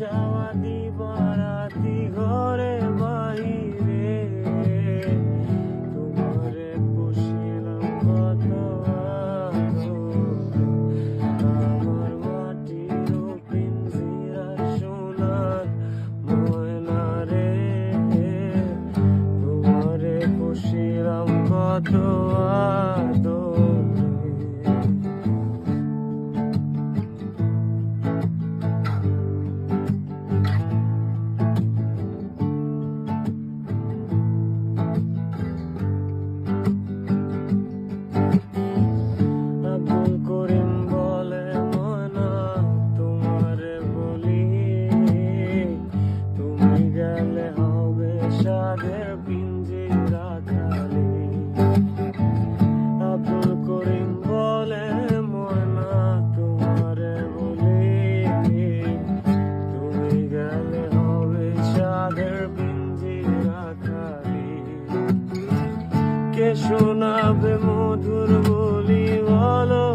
যাওয়া দিবারাতি ঘরে বাইরে তোমারে পুষিলাম কত আমার মাটির পিঞ্জিরা সোনার ময়না রে। তোমারে পুষিলাম কত চাঁদের পিঞ্জে রাখালে, আব্দুল বলে, ময়না তোমার বলে তুমি গেলে হবে কে শোনাবে মধুর বলি বলো